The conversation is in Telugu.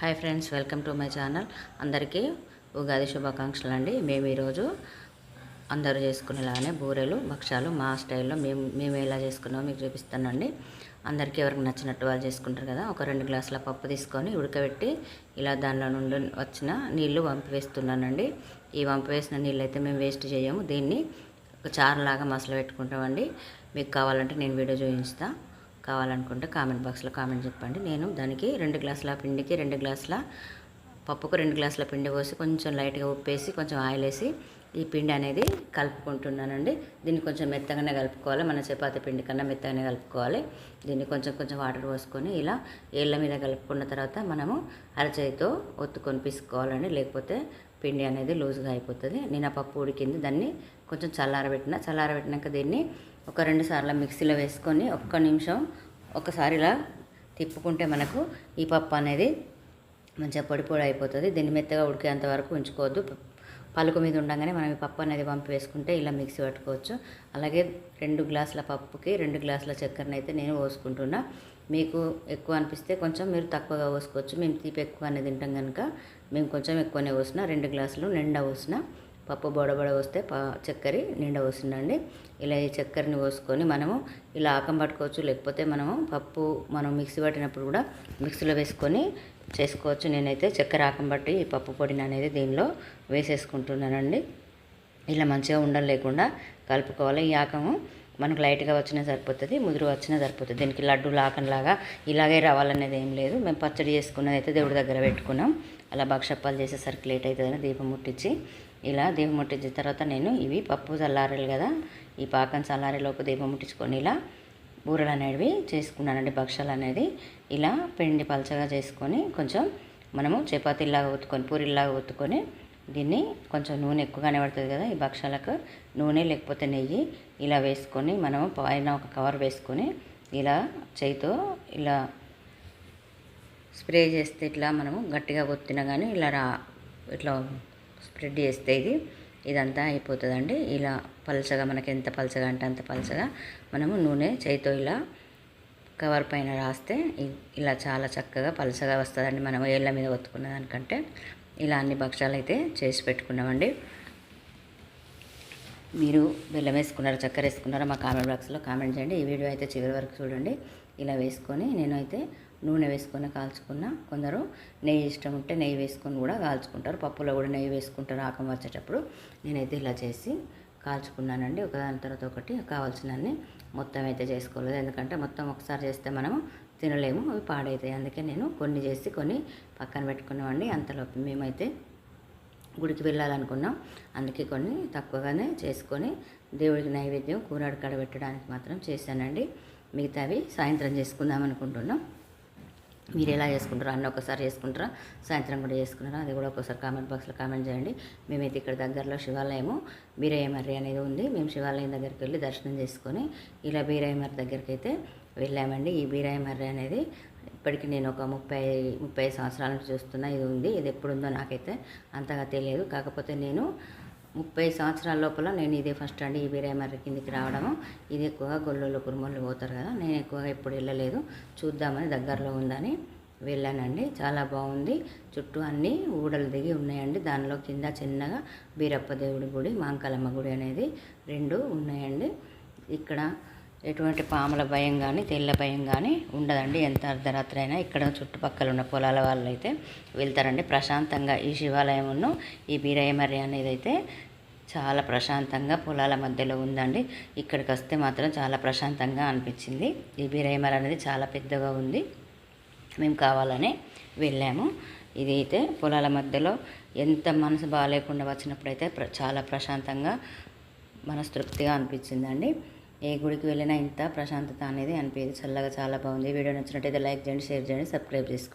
Hi friends welcome to my channel. అందరికీ ఉగాది శుభాకాంక్షలు అండి మేము ఈరోజు అందరూ చేసుకునేలాగానే బూరెలు భక్ష్యాలు మా స్టైల్లో మేము మేము ఎలా చేసుకున్నామో మీకు చూపిస్తానండి. అందరికీ ఎవరికి నచ్చినట్టు వాళ్ళు చేసుకుంటారు కదా ఒక రెండు గ్లాసుల పప్పు తీసుకొని ఉడకబెట్టి ఇలా దానిలో నుండి వచ్చిన నీళ్ళు వంపివేస్తున్నానండి ఈ వంపివేసిన నీళ్ళు అయితే మేము వేస్ట్ చేయము. దీన్ని ఒక చారులాగా మసలు పెట్టుకుంటామండి మీకు కావాలంటే నేను వీడియో చూపిస్తాను కావాలనుకుంటే కామెంట్ బాక్స్లో కామెంట్ చెప్పండి. నేను దానికి రెండు గ్లాసుల పిండికి రెండు గ్లాసుల పప్పుకు రెండు గ్లాసుల పిండి పోసి కొంచెం లైట్గా ఉప్పేసి కొంచెం ఆయిల్ వేసి ఈ పిండి అనేది కలుపుకుంటున్నానండి. దీన్ని కొంచెం మెత్తగానే కలుపుకోవాలి. మన చపాతీ పిండి కన్నా మెత్తగానే కలుపుకోవాలి. దీన్ని కొంచెం కొంచెం వాటర్ పోసుకొని ఇలా ఏళ్ళ మీద కలుపుకున్న తర్వాత మనము అరచేయితో ఒత్తుకొని పిసుకోవాలండి లేకపోతే పిండి అనేది లూజ్గా అయిపోతుంది. నేను ఆ పప్పు ఉడికింది దాన్ని కొంచెం చల్లారబెట్టిన చల్లారబెట్టినాక దీన్ని ఒక రెండు సార్లు మిక్సీలో వేసుకొని ఒక్క నిమిషం ఒకసారి ఇలా తిప్పుకుంటే మనకు ఈ పప్పు అనేది మంచిగా పొడి పొడి అయిపోతుంది. దీన్ని మెత్తగా ఉడికేంత వరకు ఉంచుకోవద్దు. పలుకు మీద ఉండగానే మనం ఈ పప్పు అనేది పంపి వేసుకుంటే ఇలా మిక్సీ పట్టుకోవచ్చు. అలాగే రెండు గ్లాసుల పప్పుకి రెండు గ్లాసుల చక్కెరని అయితే నేను పోసుకుంటున్నా. మీకు ఎక్కువ అనిపిస్తే కొంచెం మీరు తక్కువగా పోసుకోవచ్చు. మేము తీపి ఎక్కువ తింటాం కనుక మేము కొంచెం ఎక్కువనే పోసిన. రెండు గ్లాసులు నిండా పోసిన. పప్పు బొడబొడ వస్తే పా చక్కెర నిండా వస్తుందండి ఇలా ఈ చక్కెరని పోసుకొని మనము ఇలా ఆకం పట్టుకోవచ్చు. లేకపోతే మనము పప్పు మనం మిక్సీ పట్టినప్పుడు కూడా మిక్సీలో వేసుకొని చేసుకోవచ్చు. నేనైతే చక్కెర ఆకం పట్టి ఈ పప్పు పొడిని అనేది దీనిలో వేసేసుకుంటున్నానండి. ఇలా మంచిగా ఉండలు లేకుండా కలుపుకోవాలి. ఈ ఆకము మనకు లైట్గా వచ్చినా సరిపోతుంది ముదురు వచ్చినా సరిపోతుంది. దీనికి లడ్డు లాకన్లాగా ఇలాగే రావాలనేది ఏం లేదు. మేము పచ్చడి చేసుకున్నది అయితే దేవుడి దగ్గర పెట్టుకున్నాం. అలా భక్షప్పాలు చేసేసరికి లేట్ అవుతుందని దీపం ముట్టించి ఇలా దీపం ముట్టించిన తర్వాత నేను ఇవి పప్పు చల్లారీలు కదా ఈ పాకం చల్లారేలోపు దీపం ముట్టించుకొని ఇలా బూరలు అనేవి చేసుకున్నానండి భక్షాలు అనేది. ఇలా పిండి పలచగా చేసుకొని కొంచెం మనము చపాతీలాగా ఒత్తుకొని పూరిలాగా ఒత్తుకొని దీన్ని కొంచెం నూనె ఎక్కువగానే పడుతుంది కదా ఈ భక్షాలకు. నూనె లేకపోతే నెయ్యి ఇలా వేసుకొని మనము పైన ఒక కవర్ వేసుకొని ఇలా చేయితో ఇలా స్ప్రే చేస్తే ఇట్లా మనము గట్టిగా ఒత్తినా కానీ ఇలా రా ఇట్లా స్ప్రెడ్ చేస్తే ఇది ఇదంతా అయిపోతుందండి. ఇలా పలచగా మనకి ఎంత పలచగా అంటే అంత పలచగా మనము నూనె చేయితో ఇలా కవర్ పైన రాస్తే ఇలా చాలా చక్కగా పలసగా వస్తుందండి. మనం ఏళ్ళ మీద ఒత్తుకున్న దానికంటే ఇలా అన్ని భక్షాలు అయితే చేసి పెట్టుకున్నామండి. మీరు బెల్లం వేసుకున్నారా చక్కెర వేసుకున్నారా మా కామెంట్ బాక్స్లో కామెంట్ చేయండి. ఈ వీడియో అయితే చివరి వరకు చూడండి. ఇలా వేసుకొని నేనైతే నూనె వేసుకొని కాల్చుకున్న. కొందరు నెయ్యి ఇష్టం ఉంటే నెయ్యి వేసుకొని కూడా కాల్చుకుంటారు. పప్పులో కూడా నెయ్యి వేసుకుంటారు ఆకం వచ్చేటప్పుడు. నేనైతే ఇలా చేసి కాల్చుకున్నానండి. ఒకదాని తర్వాత ఒకటి కావాల్సినన్ని మొత్తం అయితే చేసుకోలేదు. ఎందుకంటే మొత్తం ఒకసారి చేస్తే మనము తినలేము అవి పాడవుతాయి అందుకే నేను కొన్ని చేసి కొన్ని పక్కన పెట్టుకున్నామండి అంతలోపు మేమైతే గుడికి వెళ్ళాలనుకున్నాం. అందుకే కొన్ని తక్కువగానే చేసుకొని దేవుడికి నైవేద్యం కూరాడు పెట్టడానికి మాత్రం చేశానండి. మిగతావి సాయంత్రం చేసుకుందాం అనుకుంటున్నాం. మీరు ఎలా చేసుకుంటారో అన్న ఒకసారి చేసుకుంటారా సాయంత్రం కూడా చేసుకున్నారా అది కూడా ఒకసారి కామెంట్ బాక్స్లో కామెంట్ చేయండి. మేమైతే ఇక్కడ దగ్గరలో శివాలయము బీరయ్యమర్రి అనేది ఉంది. మేము శివాలయం దగ్గరికి వెళ్ళి దర్శనం చేసుకొని ఇలా బీరయ్యమర్రి దగ్గరికి అయితే వెళ్ళామండి. ఈ బీరయ్యమర్రి అనేది ఇప్పటికి నేను ఒక ముప్పై ముప్పై సంవత్సరాల నుంచి చూస్తున్నా ఇది ఉంది. ఇది ఎప్పుడుందో నాకైతే అంతగా తెలియదు. కాకపోతే నేను ముప్పై సంవత్సరాల లోపల నేను ఇదే ఫస్ట్ అండి ఈ బీరామర్రి కిందికి రావడము. ఇది ఎక్కువగా గొల్లలు కురుమలు పోతారు కదా. నేను ఎక్కువగా ఎప్పుడు వెళ్ళలేదు. చూద్దామని దగ్గరలో ఉందని వెళ్ళానండి. చాలా బాగుంది. చుట్టూ అన్నీ ఊడలు దిగి ఉన్నాయండి. దానిలో కింద చిన్నగా బీరప్ప దేవుడి గుడి మాంకాలమ్మ గుడి అనేది రెండు ఉన్నాయండి. ఇక్కడ ఎటువంటి పాముల భయం కానీ తెల్ల భయం కానీ ఉండదండి. ఎంత అర్ధరాత్రి అయినా ఇక్కడ చుట్టుపక్కల ఉన్న పొలాల వాళ్ళు అయితే వెళ్తారండి. ప్రశాంతంగా ఈ శివాలయమును ఈ బీరయ్యమర్రి అనేది అయితే చాలా ప్రశాంతంగా పొలాల మధ్యలో ఉందండి. ఇక్కడికి వస్తే మాత్రం చాలా ప్రశాంతంగా అనిపించింది. ఈ బీరయ్యమర్రి అనేది చాలా పెద్దగా ఉంది. మేము కావాలని వెళ్ళాము. ఇది అయితే పొలాల మధ్యలో ఎంత మనసు బాగాలేకుండా వచ్చినప్పుడు అయితే చాలా ప్రశాంతంగా మనస్తృప్తిగా అనిపించిందండి. ఏ గుడికి వెళ్ళినా ఇంత ప్రశాంతత అనేది అనిపించింది. చల్లగా చాలా బాగుంది. వీడియో నచ్చినట్టయితే లైక్ చేయండి షేర్ చేయండి సబ్స్క్రైబ్ చేసుకోండి.